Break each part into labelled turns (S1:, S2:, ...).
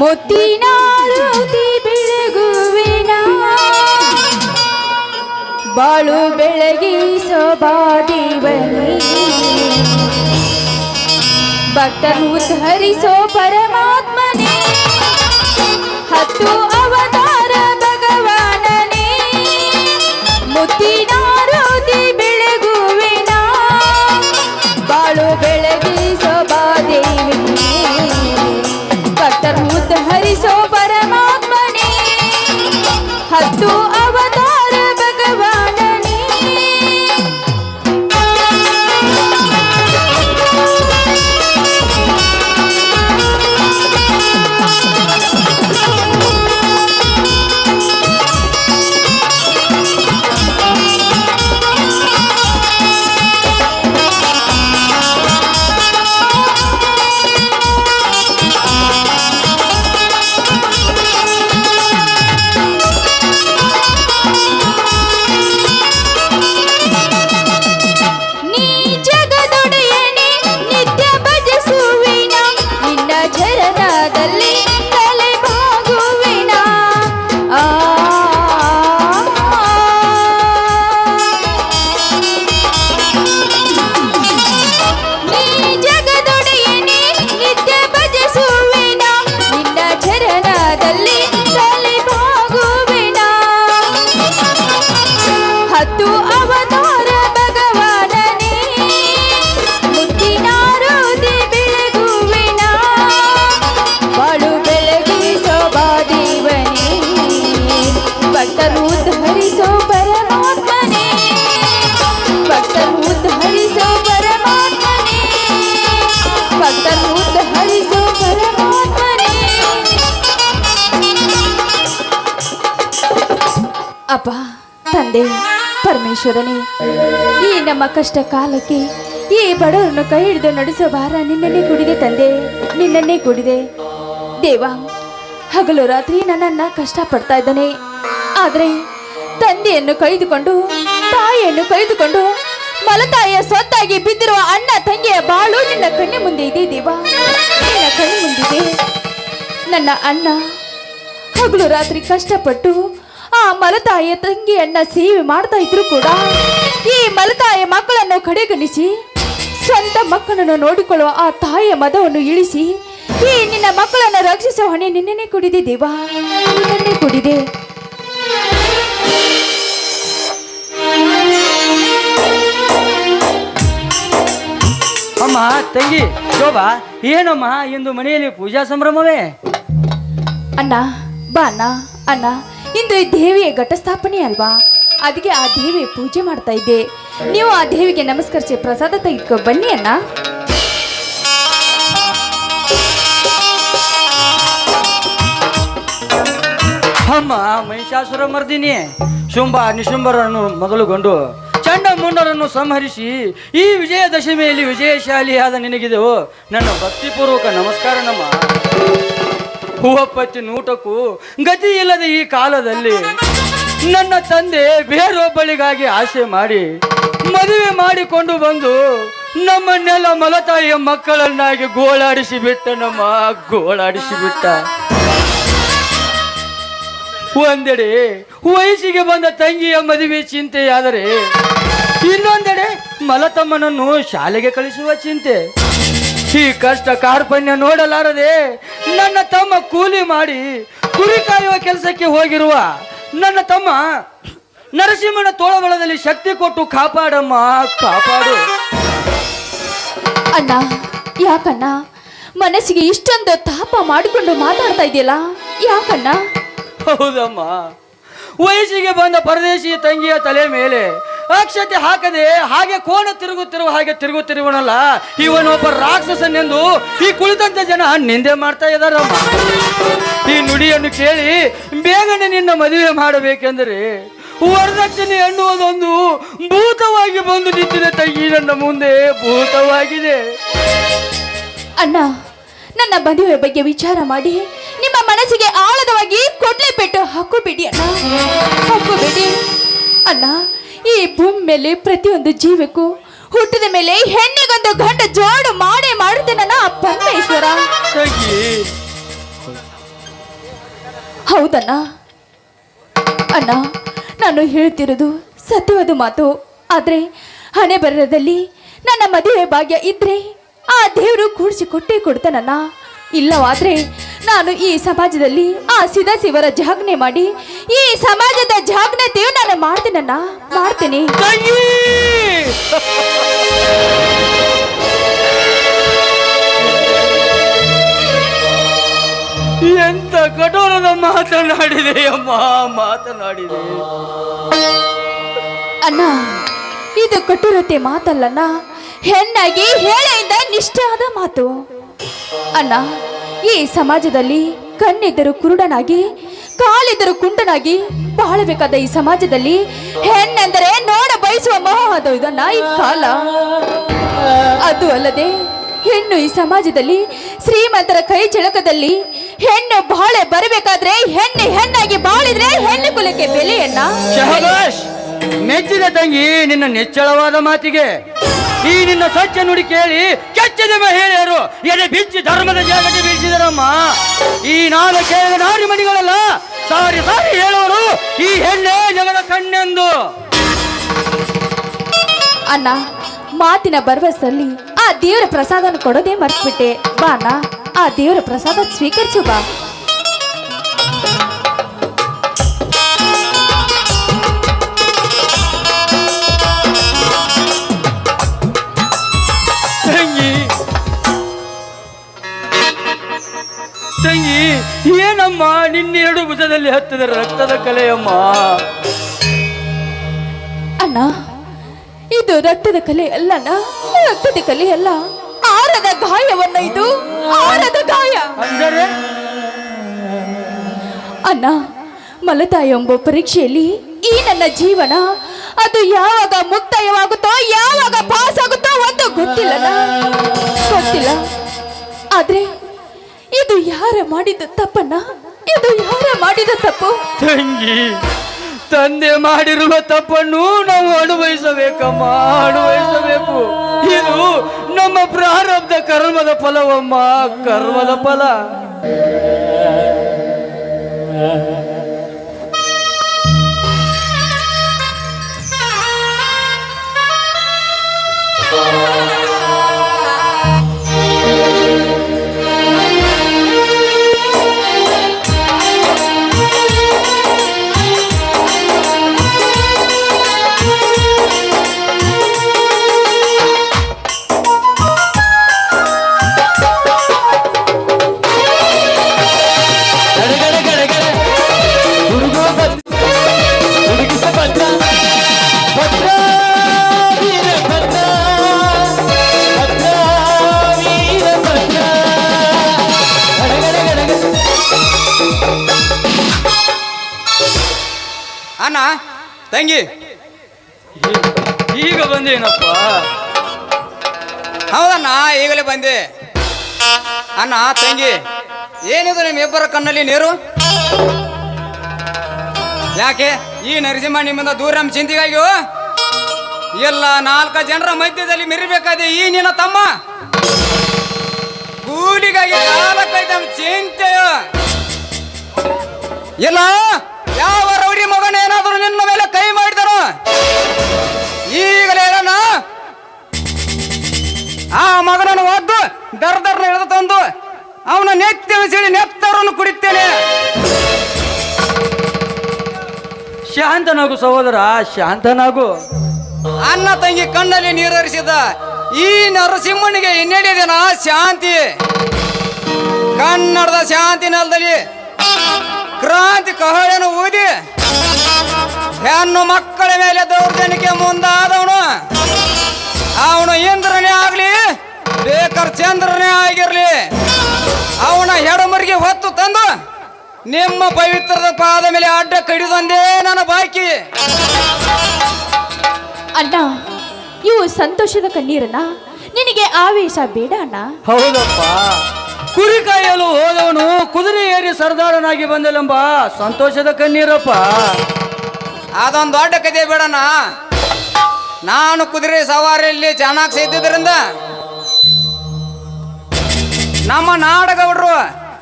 S1: ಮುತ್ತಿನಾರುತಿ ಬೆಳಗುವಿನ. ಬಾಳು ಬೆಳಗಿಸೋ ಬಾದೇವನೇ ಭಕ್ತನು ಉದ್ಧರಿಸೋ ಪರಮಾತ್ಮನೇ. ಹತ್ತು ಅವತಾರ ಭಗವಾನನೇ ಮುತ್ತಿನಾರುತಿ ಅಪ್ಪ, ತಂದೆ, ಪರಮೇಶ್ವರನೇ, ಈ ನಮ್ಮ ಕಷ್ಟ ಕಾಲಕ್ಕೆ ಈ ಬಡವರನ್ನು ಕೈ ಹಿಡಿದು ನಡೆಸೋ ಭಾರ ನಿನ್ನನ್ನೇ ಕೂಡಿದೆ ತಂದೆ, ನಿನ್ನನ್ನೇ ಕೂಡಿದೆ. ದೇವ, ಹಗಲು ರಾತ್ರಿ ನನ್ನನ್ನ ಕಷ್ಟ ಪಡ್ತಾ ಇದ್ದಾನೆ. ಆದರೆ ತಂದೆಯನ್ನು ಕೈದುಕೊಂಡು ತಾಯಿಯನ್ನು ಕೈದುಕೊಂಡು ಮಲತಾಯಿಯ ಸ್ವತ್ತಾಗಿ ಬಿದ್ದಿರುವ ಅಣ್ಣ, ತಂಗಿಯ ಬಾಳು ನಿನ್ನ ಕಣ್ಣಿ ಮುಂದೆ ಇದೆ ದೇವ. ನಿನ್ನ ಕಣ್ಣು ಮುಂದಿದೆ ನನ್ನ ಅಣ್ಣ, ಹಗಲು ರಾತ್ರಿ ಕಷ್ಟಪಟ್ಟು ಮಲತಾಯಿಯ ತಂಗಿಯನ್ನ ಸೇವೆ ಮಾಡ್ತಾ ಇದ್ರು ಕೂಡ. ಈ ಮಲತಾಯಿ ಮಕ್ಕಳನ್ನು ಕಡೆಗಣಿಸಿ ಸ್ವಂತ ಮಕ್ಕಳನ್ನು ನೋಡಿಕೊಳ್ಳುವ ಆ ತಾಯಿಯ ಮದವನ್ನು ಇಳಿಸಿ ಈ ನಿನ್ನ ಮಕ್ಕಳನ್ನು ರಕ್ಷಿಸುವ ಹೊಣೆ ನಿನ್ನೆನೆ ಕುಡಿದೆ ದೇವಾ ನಿನ್ನೆ ಕುಡಿದೆ.
S2: ಅಮ್ಮ ತಂಗಿ ಶೋಭಾ ಏನಮ್ಮ ಇಂದು ಮನೆಯಲ್ಲಿ ಪೂಜಾ ಸಂಭ್ರಮವೇ?
S1: ಅಣ್ಣ ಬಾ ಅಣ್ಣ ಅಣ್ಣ. ಇಂದು ಈ ದೇವಿಯ ಘಟಸ್ಥಾಪನೆ ಅಲ್ವಾ? ಅದಕ್ಕೆ ಆ ದೇವಿ ಪೂಜೆ ಮಾಡ್ತಾ ಇದ್ದೆ. ನೀವು ಆ ದೇವಿಗೆ ನಮಸ್ಕರಿಸಿ ಪ್ರಸಾದ ತೆಗೆದುಕೊ ಬನ್ನಿ ಅಣ್ಣ.
S2: ಅಮ್ಮ, ಮಹಿಷಾಸುರ ಮರ್ದಿನಿ. ಶುಂಭ, ನಿಶುಂಭರನ್ನು ಮೊದಲುಗೊಂಡು ಚಂಡ ಮುಂಡರನ್ನು ಸಂಹರಿಸಿ ಈ ವಿಜಯದಶಮಿಯಲ್ಲಿ ವಿಜಯಶಾಲಿಯಾದ ನಿನಗಿದೆವು. ನನ್ನ ಭಕ್ತಿಪೂರ್ವಕ ನಮಸ್ಕಾರ, ನಮ್ಮ ಹೂವಪ್ಪತ್ತಿ ನೂಟಕ್ಕೂ ಗತಿ ಇಲ್ಲದ ಈ ಕಾಲದಲ್ಲಿ ನನ್ನ ತಂದೆ ಬೇರೊಬ್ಬಳಿಗಾಗಿ ಆಸೆ ಮಾಡಿ ಮದುವೆ ಮಾಡಿಕೊಂಡು ಬಂದು ನಮ್ಮನ್ನೆಲ್ಲ ಮಲತಾಯಿಯ ಮಕ್ಕಳನ್ನಾಗಿ ಗೋಳಾಡಿಸಿ ಬಿಟ್ಟ ನಮ್ಮ ಗೋಳಾಡಿಸಿ ಬಿಟ್ಟ. ಒಂದೆಡೆ ವಯಸ್ಸಿಗೆ ಬಂದ ತಂಗಿಯ ಮದುವೆ ಚಿಂತೆಯಾದರೆ ಇನ್ನೊಂದೆಡೆ ಮಲತಮ್ಮನನ್ನು ಶಾಲೆಗೆ ಕಳಿಸುವ ಚಿಂತೆ. ಈ ಕಷ್ಟ ಕಾರ್ಪಣ್ಯ ನೋಡಲಾರದೆ ನನ್ನ ತಮ್ಮ ಕೂಲಿ ಮಾಡಿ ಕುರಿ ಕಾಯುವ ಕೆಲಸಕ್ಕೆ ಹೋಗಿರುವ ನನ್ನ ತಮ್ಮ ನರಸಿಂಹನ ತೋಳಬಳದಲ್ಲಿ ಶಕ್ತಿ ಕೊಟ್ಟು ಕಾಪಾಡಮ್ಮ ಕಾಪಾಡು.
S1: ಅಣ್ಣ ಯಾಕಣ್ಣ? ಮನಸ್ಸಿಗೆ ಇಷ್ಟೊಂದು ತಾಪ ಮಾಡಿಕೊಂಡು ಮಾತಾಡ್ತಾ ಇದೆಯಲ್ಲ? ಯಾಕಣ್ಣ?
S2: ಹೌದಮ್ಮ. ವಯಸ್ಸಿಗೆ ಬಂದ ಪರದೇಶಿ ತಂಗಿಯ ತಲೆ ಮೇಲೆ ಅಕ್ಷತೆ ಹಾಕದೆ ಹಾಗೆ ಕೋಣ ತಿರುಗುತ್ತಿರುವ ಹಾಗೆ ತಿರುಗುತ್ತಿರುವನಲ್ಲ, ಇವನೊಬ್ಬ ರಾಕ್ಷಸನೆಂದು ಈ ಕುಳಿತಂತ ಜನ ನಿಂದೆ ಮಾಡ್ತಾ ಇದ್ದಾರಮ್ಮ. ಈ ನುಡಿಯನ್ನು ಕೇಳಿ ಬೇಗನೆ ನಿನ್ನ ಮದುವೆ ಮಾಡಬೇಕೆಂದರೆ ವರದಕ್ಷಿಣೆ ಎನ್ನುವುದೊಂದು ಭೂತವಾಗಿ ಬಂದು ನಿಂತಿದೆ ನನ್ನ ಮುಂದೆ ಭೂತವಾಗಿದೆ.
S1: ಅಣ್ಣ, ನನ್ನ ಮದುವೆ ಬಗ್ಗೆ ವಿಚಾರ ಮಾಡಿ, ನಿಮ್ಮ ಮನಸ್ಸಿಗೆ ಆಳದವಾಗಿ ಭೂಮಿ ಮೇಲೆ ಪ್ರತಿಯೊಂದು ಜೀವಕ್ಕೂ ಹುಟ್ಟಿದ ಮೇಲೆ ಹೆಣ್ಣಿಗೊಂದು ಗಂಡ ಜೋಡು ಮಾಡೇ ಮಾಡುತ್ತೇನಣ್ಣ ಪರಮೇಶ್ವರ. ಹೌದಣ್ಣ. ಅಣ್ಣ ನಾನು ಹೇಳ್ತಿರೋದು ಸತ್ಯವಾದ ಮಾತು. ಆದ್ರೆ ಹಣೆ ಬರದಲ್ಲಿ ನನ್ನ ಮದುವೆ ಭಾಗ್ಯ ಇದ್ರೆ ಆ ದೇವರು ಕೂಡಿಸಿ ಕೊಟ್ಟೇ ಕೊಡ್ತಾನಣ್ಣ. ಇಲ್ಲವಾದ್ರೆ ನಾನು ಈ ಸಮಾಜದಲ್ಲಿ ಆ ಸಿದ ಜಾಗ್ನೆ ಜಾಗಣೆ ಮಾಡಿ ಈ ಸಮಾಜದ ನಾನು ಮಾಡ್ತೀನಣ್ಣ ಮಾಡ್ತೀನಿ
S2: ಎಂತ ಕಠೋರದ ಮಾತನಾಡಿದೆ ಅಮ್ಮ ಮಾತನಾಡಿದೆ.
S1: ಅಣ್ಣ ಇದು ಕಠೋರತೆ ಮಾತಲ್ಲಣ್ಣ ಹೆಣ್ಣಾಗಿ ಹೇಳೆಯಿಂದ ನಿಷ್ಠಾದ ಮಾತು. ಅಣ್ಣ ಈ ಸಮಾಜದಲ್ಲಿ ಕಣ್ಣಿದ್ದರೂ ಕುರುಡನಾಗಿ ಕಾಲಿದ್ದರೂ ಕುಂಟನಾಗಿ ಬಾಳಬೇಕಾದ ಈ ಸಮಾಜದಲ್ಲಿ ಹೆಣ್ಣೆಂದರೆ ನೋಡ ಬಯಸುವ ಮೋಹ ಅದು ಇದನ್ನ ಈ ಕಾಲ. ಅದು ಅಲ್ಲದೆ ಹೆಣ್ಣು ಈ ಸಮಾಜದಲ್ಲಿ ಶ್ರೀಮಂತರ ಕೈ ಚಳಕದಲ್ಲಿ ಹೆಣ್ಣು ಬಾಳೆ ಬರಬೇಕಾದ್ರೆ ಹೆಣ್ಣು ಹೆಣ್ಣಾಗಿ ಬಾಳಿದ್ರೆ ಹೆಣ್ಣು ಕುಲಕ್ಕೆ ಬೆಲೆಯನ್ನ
S2: ಮೆಚ್ಚಿದ ತಂಗಿ ನಿನ್ನ ನೆಚ್ಚಳವಾದ ಮಾತಿಗೆ. ಈ ನಿನ್ನ ಸ್ವಚ್ಛ ನುಡಿ ಕೇಳಿ ಕೆಚ್ಚದ ಮಹಿಳೆಯರು ಎದೆ ಬಿಚ್ಚಿ ಧರ್ಮದ ಜಾಗಕ್ಕೆ ಬೀಳಿಸಿದರಮ್ಮ. ಈ ನಾನು ಕೇಳಿದ ನಾರಿ ಸಾರಿ ಸಾರಿ ಹೇಳೋರು ಈ ಹೆಣ್ಣೆ ಜಗದ ಕಣ್ಣೆಂದು.
S1: ಅಣ್ಣ, ಮಾತಿನ ಭರವಸೆಯಲ್ಲಿ ಆ ದೇವರ ಪ್ರಸಾದನ ಕೊಡೋದೇ ಮರ್ತ್ಬಿಟ್ಟೆ. ಬಾ ಅಣ್ಣ, ಆ ದೇವರ ಪ್ರಸಾದ ಸ್ವೀಕರಿಸು ಬಾ.
S2: ಏನಮ್ಮ ನಿನ್ನೆರಡು ಭುಜದಲ್ಲಿ ಹತ್ತಿದ ರಕ್ತದ ಕಲೆಯಮ್ಮ.
S1: ಅಣ್ಣ ಇದು ರಕ್ತದ ಕಲೆ ಅಲ್ಲಣ್ಣ ರಕ್ತದ ಕಲೆ ಅಲ್ಲ. ಆರದ ಗಾಯವನ್ನ ಇದು. ಆರದ ಗಾಯ.
S2: ಅಂದರೆ?
S1: ಅಣ್ಣ ಮಲತಾಯ ಎಂಬ ಪರೀಕ್ಷೆಯಲ್ಲಿ ಈ ನನ್ನ ಜೀವನ ಅದು ಯಾವಾಗ ಮುಕ್ತಾಯವಾಗುತ್ತೋ ಯಾವಾಗ ಪಾಸ್ ಆಗುತ್ತೋ ಒಂದು ಗೊತ್ತಿಲ್ಲ ಗೊತ್ತಿಲ್ಲ. ಆದ್ರೆ ಇದು ಯಾರ ಮಾಡಿದ ತಪ್ಪನ್ನ? ಇದು ಯಾರ ಮಾಡಿದ ತಪ್ಪು?
S2: ತಂಗಿ, ತಂದೆ ಮಾಡಿರುವ ತಪ್ಪನ್ನು ನಾವು ಅನುಭವಿಸಬೇಕಮ್ಮ ಅನುಭವಿಸಬೇಕು. ಇದು ನಮ್ಮ ಪ್ರಾರಬ್ಧ ಕರ್ಮದ ಫಲವಮ್ಮ, ಕರ್ಮದ ಫಲ.
S3: ತಂಗಿ.
S2: ಈಗ ಬಂದೇನಪ್ಪ?
S3: ಹೌದಣ್ಣ ಈಗಲೇ ಬಂದೆ. ಅಣ್ಣ ತಂಗಿ ಏನಿದು ನಿಮ್ಮಿಬ್ಬರ ಕಣ್ಣಲ್ಲಿ ನೀರು? ಯಾಕೆ ಈ ನರಸಿಂಹ ನಿಮ್ಮಿಂದ ದೂರ ನಮ್ಮ ಚಿಂತೆಗಾಗಿ ಎಲ್ಲ ನಾಲ್ಕು ಜನರ ಮಧ್ಯದಲ್ಲಿ ಮಿರಿಬೇಕಾದೆ ಈ ನಿನ್ನ ತಮ್ಮ? ಕೂಲಿಗಾಗಿ ನಾಲ್ಕೈದು ನಮ್ಮ ಚಿಂತೆಯೋ? ಎಲ್ಲ ಯಾವ ಮಗನ ಏನಾದರೂ ನಿನ್ನ ಮೇಲೆ ಕೈ ಮಾಡಿದನು? ಈಗಲೇ ಆ ಮಗನನ್ನು ಒದ್ದು ದರ ದರ್ನ ಎಳೆದು ತಂದು ಅವನ ನೆತ್ತಿ ಸಿಡಿ ನೆತ್ತರನ್ನು ಕುಡಿತೇನೆ.
S2: ಶಾಂತನಾಗು ಸಹೋದರ ಶಾಂತನಾಗು.
S3: ಅನ್ನ ತಂಗಿ ಕಣ್ಣಲ್ಲಿ ನೀರರಿಸಿದ ಈ ನರಸಿಂಹನಿಗೆ ಇನ್ನೆಡಿದಿನ ಶಾಂತಿ. ಕನ್ನಡದ ಶಾಂತಿ ನೆಲದಲ್ಲಿ ಕ್ರಾಂತಿ ಕಹಳೆಯನ್ನು ಊದಿ ಹೆಣ್ಣು ಮಕ್ಕಳ ಮೇಲೆ ದೌರ್ಜನ್ಯಕ್ಕೆ ಮುಂದಾದವನು. ಅವನು ಇಂದ್ರನೇ ಆಗ್ಲಿ ಬೇಕರ್ ಚಂದ್ರನೇ ಆಗಿರ್ಲಿ. ಅವನ ಹೆಡಮರಿಗೆ ಹೊತ್ತು ತಂದು ನಿಮ್ಮ ಪವಿತ್ರದ ಪಾದ ಮೇಲೆ ಅಡ್ಡ ಕಡಿದೊಂದೇ ನನ್ನ ಬಾಕಿ.
S1: ಅಣ್ಣ ಇವು ಸಂತೋಷದ ಕಣ್ಣೀರನ್ನ ನಿನಗೆ ಆವೇಶ ಬೇಡ ಅಣ್ಣ.
S2: ಹೌದಪ್ಪ. ಕುರಿ ಕಾಯಲು ಹೋದವನು ಕುದುರೆ ಏರಿ ಸರ್ದಾರನಾಗಿ ಬಂದಲೆಂಬ ಸಂತೋಷದ ಕಣ್ಣೀರಪ್ಪ.
S3: ಅದೊಂದು ದೊಡ್ಡ ಕತೆ ಬೇಡಣ್ಣ ನಾನು ಕುದುರೆ ಸವಾರಿಯಲ್ಲಿ ಚೆನ್ನಾಗಿ ಸೇದಿದ್ರಿಂದ ನಮ್ಮ ನಾಡಗೌಡರು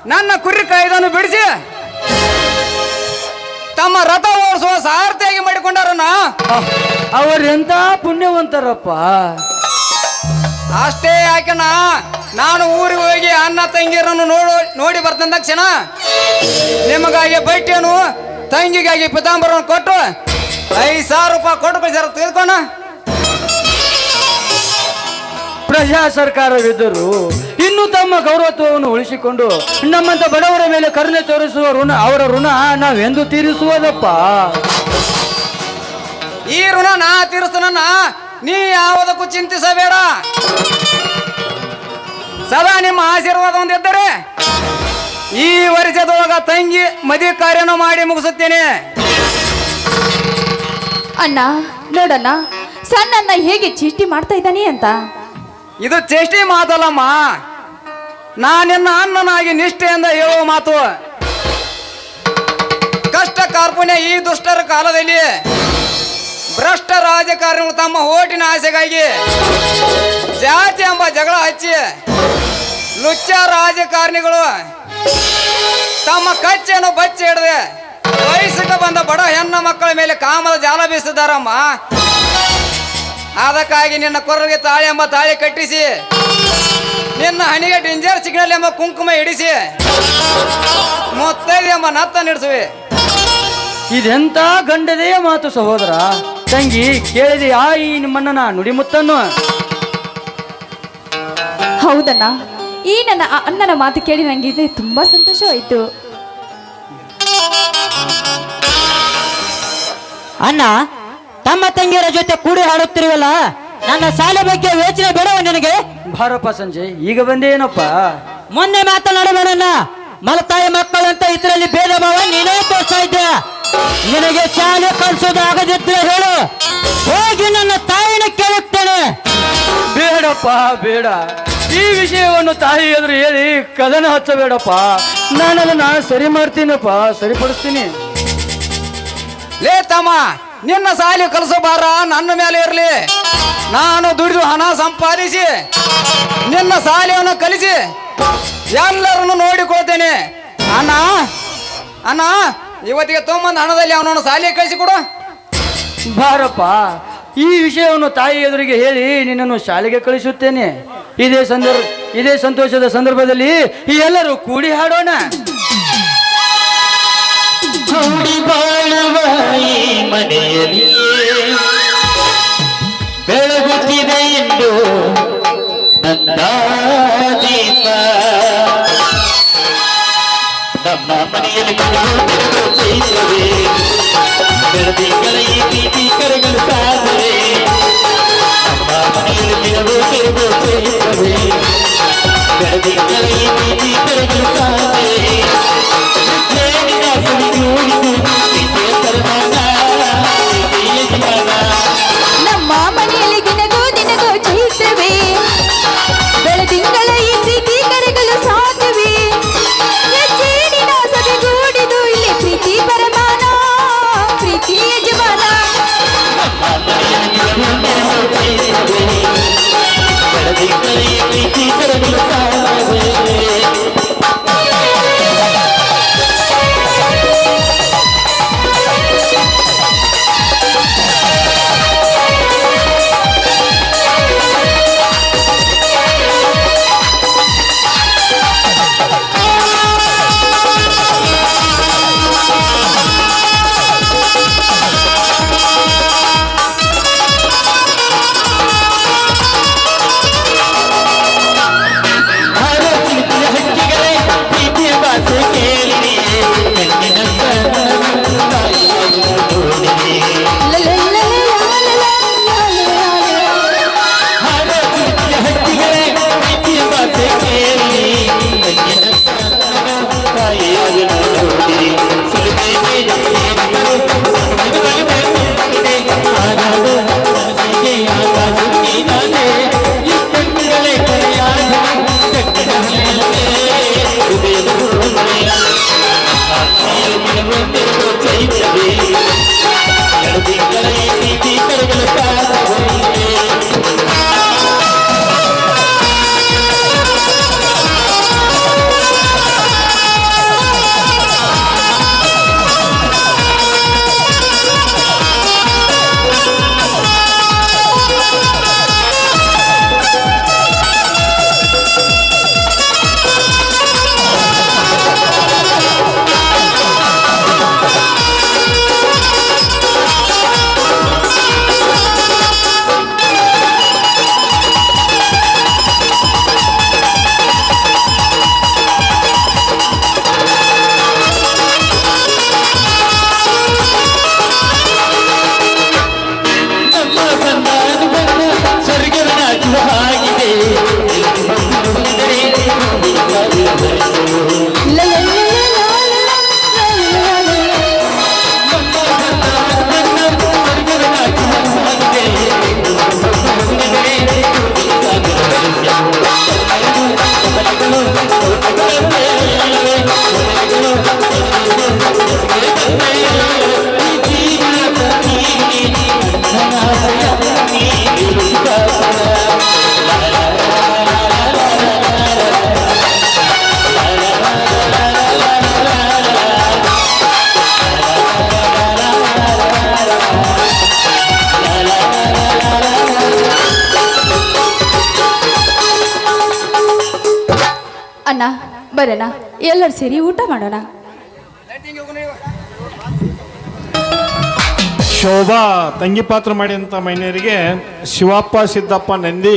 S3: ನನ್ನ ಕುರಿ ಕಾಯ್ದನ್ನು ಬಿಡಿಸಿ ತಮ್ಮ ರಥ ಓಡಿಸುವ ಸಾರ್ಥಿಯಾಗಿ ಮಾಡಿಕೊಂಡಾರಣ್ಣ
S2: ಅವರೆಂತ ಪುಣ್ಯವಂತರಪ್ಪ.
S3: ಅಷ್ಟೇ ಯಾಕೆನ ನಾನು ಊರಿಗೆ ಹೋಗಿ ಅನ್ನ ತಂಗಿರನ್ನು ನೋಡು ನೋಡಿ ಬರ್ತಂದ ತಕ್ಷಣ ನಿಮಗಾಗಿ ಬಟ್ಟೆಯನ್ನು ತಂಗಿಗಾಗಿ ಪಿತಾಂಬರವನ್ನು ಕೊಟ್ಟು ಐದು ಸಾವಿರ ರೂಪಾಯಿ ಕೊಟ್ಟು ಕಳಿಸ್ಯಾರ ತೆಗೆದುಕೋಣ
S2: ಪ್ರಜಾ ಸರ್ಕಾರವಿದ್ದರು ಇನ್ನು ತಮ್ಮ ಗೌರವತ್ವವನ್ನು ಉಳಿಸಿಕೊಂಡು ನಮ್ಮಂತ ಬಡವರ ಮೇಲೆ ಕರುಣೆ ತೋರಿಸುವ ಋಣ ಅವರ ಋಣ ನಾವೆಂದು ತೀರಿಸುವುದಪ್ಪ?
S3: ಈ ಋಣ ನಾ ತೀರಿಸ್ತನನ್ನ ನೀ ಯಾವುದಕ್ಕೂ ಚಿಂತಿಸಬೇಡ. ಸದಾ ನಿಮ್ಮ ಆಶೀರ್ವಾದ ಹೊಂದಿದ್ದರೆ ಈ ವರ್ಷದೊಳಗ ತಂಗಿ ಮದಿ ಕಾರ್ಯನ ಮಾಡಿ ಮುಗಿಸುತ್ತೇನೆ.
S1: ಅಣ್ಣ ನೋಡಣ್ಣ ಸಣ್ಣ ಹೇಗೆ ಚೀಟಿ ಮಾಡ್ತಾ ಇದ್ದಾನೆ ಅಂತ?
S3: ಇದು ಚೇಷ್ಟಿ ಮಾತಲ್ಲಮ್ಮ. ನಾನಿನ್ನ ಅಣ್ಣನಾಗಿ ನಿಷ್ಠೆಯಿಂದ ಹೇಳುವ ಮಾತು. ಕಷ್ಟ ಕಾರ್ಪುಣ್ಯ ಈ ದುಷ್ಟರ ಕಾಲದಲ್ಲಿ ಭ್ರಷ್ಟ ರಾಜಕಾರಣಿಗಳು ತಮ್ಮ ಓಟಿನ ಆಸೆಗಾಗಿ ಜಾತಿ ಎಂಬ ಜಗಳ ಹಚ್ಚಿ ಲುಚ್ಚ ರಾಜಕಾರಣಿಗಳು ತಮ್ಮ ಕಚ್ಚೆಯನ್ನು ಬಚ್ಚಿ ಹಿಡದೆ ವಯಸ್ಸಿಗೆ ಬಂದ ಬಡ ಹೆಣ್ಣು ಮಕ್ಕಳ ಮೇಲೆ ಕಾಮದ ಜಾಲ ಬೀಸಿದಾರಮ್ಮ ಅದಕ್ಕಾಗಿ ನಿನ್ನ ಕೊರಳಿಗೆ ತಾಳಿ ಎಂಬ ತಾಳಿ ಕಟ್ಟಿಸಿ ನಿನ್ನ ಹಣಿಗೆ ಡಿಂಜರ್ ಸಿಗ್ನಲ್ ಎಂಬ ಕುಂಕುಮ ಇಡಿಸಿ ಮುತ್ತೈದೆ ಎಂಬ ನತ್ತ ನಡೆಸುವೆ.
S2: ಇದೆಂತ ಗಂಡದೇ ಮಾತು ಸಹೋದರ? ತಂಗಿ ಕೇಳಿದೆಯಾ ಈ ನಿಮ್ಮಣ್ಣನ ನುಡಿಮುತ್ತನ್ನು?
S1: ಹೌದಣ್ಣ. ಈ ನನ್ನ ಅಣ್ಣನ ಮಾತು ಕೇಳಿ ನನಗೆ ಇದು ತುಂಬ ಸಂತೋಷವಾಯಿತು
S4: ಅಣ್ಣ ತಮ್ಮ ತಂಗಿಯರ ಜೊತೆ ಕೂಡಿ ಹಾಡುತ್ತಿರುವಲ್ಲ ನನ್ನ ಶಾಲೆ ಬಗ್ಗೆ ಯೋಚನೆ ಬೇಡವ ನಿನಗೆ?
S2: ಬಾರಪ್ಪ ಸಂಜಯ್ ಈಗ ಬಂದೇನಪ್ಪ?
S4: ಮೊನ್ನೆ ಮಾತನಾಡಬೇಡಣ್ಣ ಮಲತಾಯಿ ಮಕ್ಕಳಂತ ಇದರಲ್ಲಿ ಭೇದ ಭಾವ ನೀನೇ ತೋರಿಸ್ತಾ ಇದ್ದೆ ನಿನಗೆ ಶಾಲೆ ಕಲಿಸೋದು ಆಗದಿದ್ರೆ ಹೇಳು ಹೋಗಿ ನನ್ನ ತಾಯಿನ ಕೇಳುತ್ತೇನೆ.
S2: ಬೇಡಪ್ಪ ಬೇಡ. ಈ ವಿಷಯವನ್ನು ತಾಯಿ ಎದುರು ಹೇಳಿ ಕದನ ಹಚ್ಚಬೇಡಪ್ಪ. ನಾನು ಅದನ್ನ ಸರಿ ಮಾಡ್ತೀನಪ್ಪ ಸರಿಪಡಿಸ್ತೀನಿ.
S3: ಲೇ ತಮ್ಮ ನಿನ್ನ ಸಾಲಿ ಕಲಿಸೋ ಬಾರ ನನ್ನ ಮೇಲೆ ಇರಲಿ. ನಾನು ದುಡಿದು ಹಣ ಸಂಪಾದಿಸಿ ನಿನ್ನ ಸಾಲಿಯನ್ನು ಕಲಿಸಿ ಎಲ್ಲರನ್ನು ನೋಡಿಕೊಳ್ತೇನೆ ಅಣ್ಣ ಅಣ್ಣ ಇವತ್ತಿಗೆ ತೊಂಬಂದು ಹಣದಲ್ಲಿ ಅವನನ್ನು ಸಾಲಿಗೆ ಕಳಿಸಿಕೊಡು
S2: ಬಾರಪ್ಪ ಈ ವಿಷಯವನ್ನು ತಾಯಿ ಎದುರಿಗೆ ಹೇಳಿ ನಿನ್ನನ್ನು ಶಾಲೆಗೆ ಕಳಿಸುತ್ತೇನೆ. ಇದೇ ಸಂದರ್ಭ, ಇದೇ ಸಂತೋಷದ ಸಂದರ್ಭದಲ್ಲಿ ಈ ಎಲ್ಲರೂ ಕೂಡಿ ಹಾಡೋಣ.
S4: ಬೆಳಗುತ್ತಿದೆ ಎಂದು ನಮ್ಮ ಮನೆಯಲ್ಲಿ ಬೆಳದಿಂಗಳ ಈ ಪ್ರೀತಿ ಕರೆಗಳು ಸಾಧನೆ ನಮ್ಮ ಮನೆಯಲ್ಲಿ ಬೆಳಗುತ್ತಿರುವ ಚೈತ್ರವೇ ಬೆಳದಿಂಗಳ ಈ ಪ್ರೀತಿ ಕರೆಗಳು ಸಾಧವೆ
S1: ಬರೋಣ. ಎಲ್ಲರೂ ಸೇರಿ ಊಟ ಮಾಡೋಣ.
S5: ಶೋಭಾ ತಂಗಿ ಪಾತ್ರ ಮಾಡಿದಂಥ ಮಹಿಳೆಯರಿಗೆ ಶಿವಪ್ಪ ಸಿದ್ದಪ್ಪ ನಂದಿ